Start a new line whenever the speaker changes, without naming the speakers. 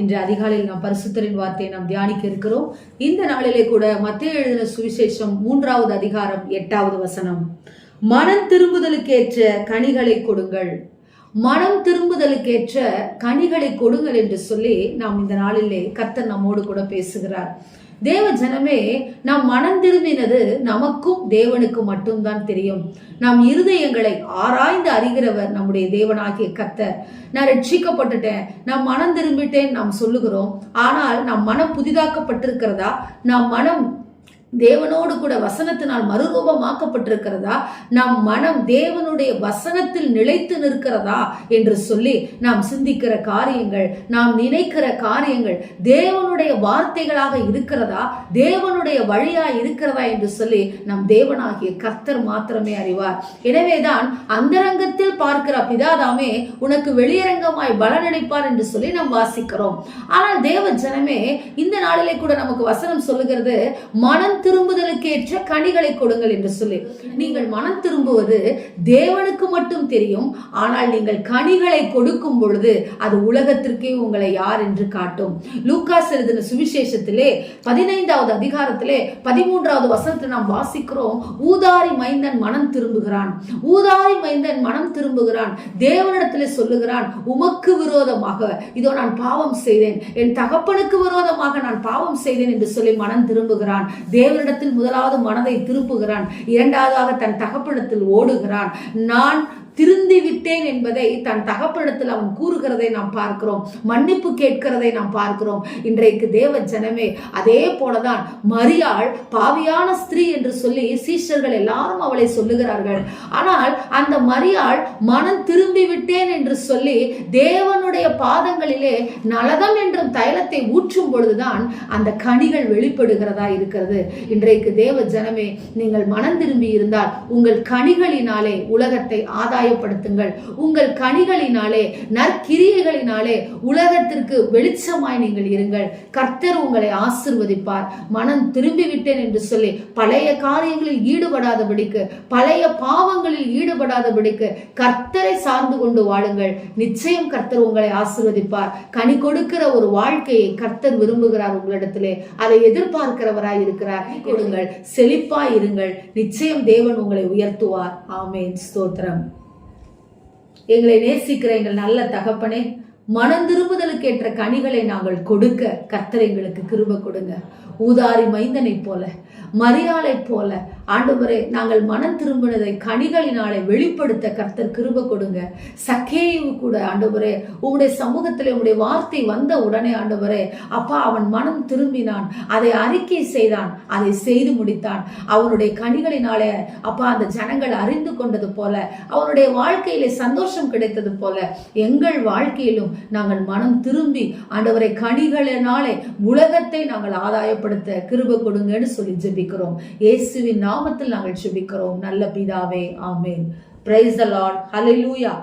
இன்று அதிகாலையில் நாம் பரிசுத்தரின் வார்த்தையை நாம் தியானிக்க இருக்கிறோம். இந்த நாளிலே கூட மத்திய எழுதின சுவிசேஷம் மூன்றாவது அதிகாரம் எட்டாவது வசனம். மனம் திரும்புதலுக்கேற்ற கனிகளை கொடுங்கள். மனம் திரும்புதலுக்கேற்ற கனிகளை கொடுங்கள் என்று சொல்லி நாம் இந்த நாளிலே கர்த்தர் நம்மோடு கூட பேசுகிறார். தேவ ஜனமே நாம் மனம் திரும்பினது நமக்கும் தேவனுக்கு மட்டும்தான் தெரியும். நாம் இருதயங்களை ஆராய்ந்து அறிகிறவர் நம்முடைய தேவனாகிய கத்தர் நான் ரட்சிக்கப்பட்டுட்டேன் நான் மனம் திரும்பிட்டேன் நாம் சொல்லுகிறோம். ஆனால் நம் மனம் புதிதாக்கப்பட்டிருக்கிறதா? நம் மனம் தேவனோடு கூட வசனத்தினால் மறுரூபமாக்கப்பட்டிருக்கிறதா? நம் மனம் தேவனுடைய வசனத்தில் நிலைத்து நிற்கிறதா என்று சொல்லி நாம் சிந்திக்கிற காரியங்கள் நாம் நினைக்கிற காரியங்கள் தேவனுடைய வார்த்தைகளாக இருக்கிறதா? தேவனுடைய வழியா இருக்கிறதா என்று சொல்லி நம் தேவனாகிய கர்த்தர் மாத்திரமே அறிவார். எனவேதான் அந்தரங்கத்தில் பார்க்கிற பிதாதாமே உனக்கு வெளியரங்கமாய் பலனளிப்பார் என்று சொல்லி நாம் வாசிக்கிறோம். ஆனால் தேவ ஜனமே இந்த நாளிலே கூட நமக்கு வசனம் சொல்லுகிறது மனம் திரும்புதலுக்கேற்ற கனிகளை கொடுங்கள் என்று சொல்லி. நீங்கள் மனம் திரும்புவது தேவனுக்கு மட்டும் தெரியும். ஆனால் நீங்கள் கனிகளை கொடுக்கும் பொழுது அது உலகத்திற்கே உங்களை யார் என்று காட்டும். லூக்காஸ் எழுதின சுவிசேஷத்திலே பதினைந்தாவது அதிகாரத்திலே பதிமூன்றாவது வசனத்தை நாம் வாசிக்கிறோம். ஊதாரி மைந்தன் மனம் திரும்புகிறான். ஊதாரி மைந்தன் மனம் திரும்புகிறான். தேவனிடத்தில் சொல்லுகிறான் உமக்கு விரோதமாக இதோ நான் பாவம் செய்தேன். என் தகப்பனுக்கு விரோதமாக நான் பாவம் செய்தேன் என்று சொல்லி மனம் திரும்புகிறான். தேவனிடத்தில் முதலாவது மனதை திருப்புகிறான். இரண்டாவதாக தன் தகப்பனிடத்தில் ஓடுகிறான். நான் திருந்தி விட்டேன் என்பதை தன் தகப்படத்தில் அவன் கூறுகிறதை நாம் பார்க்கிறோம். மன்னிப்பு கேட்கிறதை நாம் பார்க்கிறோம். இன்றைக்கு தேவ ஜனமே அதே போலதான் மரியாள் பாவியான ஸ்திரீ என்று சொல்லி சீஷர்கள் எல்லாரும் அவளை சொல்லுகிறார்கள். ஆனால் அந்த மரியாள் மனம் திரும்பி விட்டேன் என்று சொல்லி தேவனுடைய பாதங்களிலே நலதம் என்றும் தைலத்தை ஊற்றும் பொழுதுதான் அந்த கனிகள் வெளிப்படுகிறதா இருக்கிறது. இன்றைக்கு தேவ ஜனமே நீங்கள் மனம் திரும்பி இருந்தால் உங்கள் கனிகளினாலே உலகத்தை காயப்படுத்துங்கள். உங்கள் கனிகளினாலே நற்கிரியைகளினாலே உலகத்திற்கு வெளிச்சமாய் நீங்கள் இருங்கள். கர்த்தர் உங்களை ஆசிர்வதிப்பார். மனம் திரும்பி விட்டேன் என்று சொல்லி பழைய காரியங்களில் ஈடுபடாதபடிக்கு பழைய பாவங்களில் ஈடுபடாதபடிக்கு கர்த்தரை சார்ந்து கொண்டு வாழுங்கள். நிச்சயம் கர்த்தர் உங்களை ஆசிர்வதிப்பார். கனி கொடுக்கிற ஒரு வாழ்க்கையை கர்த்தர் விரும்புகிறார் உங்களிடத்திலே. அதை எதிர்பார்க்கிறவராய் இருக்கிறார். கொடுங்கள். செழிப்பாய் இருங்கள். நிச்சயம் தேவன் உங்களை உயர்த்துவார். ஆமேன். ஸ்தோத்திரம். எங்களை நேசிக்கிற எங்கள் நல்ல தகப்பனே மனம் திரும்புதலுக்கேற்ற கனிகளை நாங்கள் கொடுக்க கர்த்தர் எங்களுக்கு கிருப கொடுங்க. ஊதாரி மைந்தனைப் போல மரியாளை போல ஆண்டவரே நாங்கள் மனம் திரும்பினதை கனிகளினாலே வெளிப்படுத்த கர்த்தர் கிருப கொடுங்க. சக்கேயு கூட ஆண்டவரே உங்களுடைய சமூகத்தில் உங்களுடைய வார்த்தை வந்த உடனே ஆண்டவரே அப்பா அவன் மனம் திரும்பினான். அதை அறிக்கை செய்தான். அதை செய்து முடித்தான். அவனுடைய கனிகளினாலே அப்பா அந்த ஜனங்கள் அறிந்து கொண்டது போல அவனுடைய வாழ்க்கையிலே சந்தோஷம் கிடைத்தது போல எங்கள் வாழ்க்கையிலும் நாங்கள் மனம் திரும்பி ஆண்டவரை கனிகளினாலே உலகத்தை நாங்கள் ஆதாயப்படுத்த கிருப கொடுங்கன்னு சொல்லி ஜெபிக்கிறோம். இயேசுவின் நாமத்தில் நாங்கள் ஜெபிக்கிறோம். நல்ல பிதாவே ஆமேன். Praise the Lord hallelujah